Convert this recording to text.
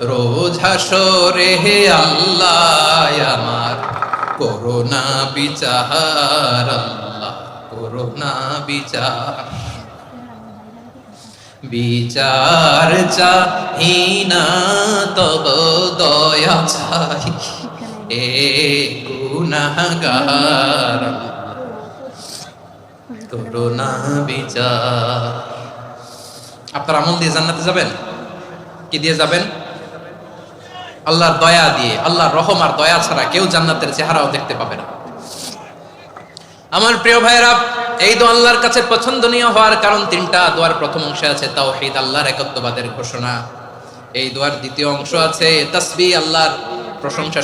রোজ হাসরে হে আল্লাহ আমার। করোনা বিচার, আল্লাহ, করোনা বিচার। বিচার চাহি না, তব দয়া চাই এ গুনাহগার করোনা বিচার। আপনার আমল দিয়ে জান্নাতে যাবেন? কি দিয়ে যাবেন? আল্লাহর দয়া দিয়ে, আল্লাহর রহম আর দয়া ছাড়া কেউ জান্নাতের চেহারাও দেখতে পাবে না। আমার প্রিয় ভাইয়েরা, এই দোয়া আল্লাহর কাছে পছন্দনীয় হওয়ার কারণ তিনটা। দোয়ার প্রথম অংশে আছে তাও তাওহীদ, আল্লাহর একত্ববাদের ঘোষণা। এই দোয়ার দ্বিতীয় অংশ আছে তাসবিহ, আল্লাহর প্রশংসা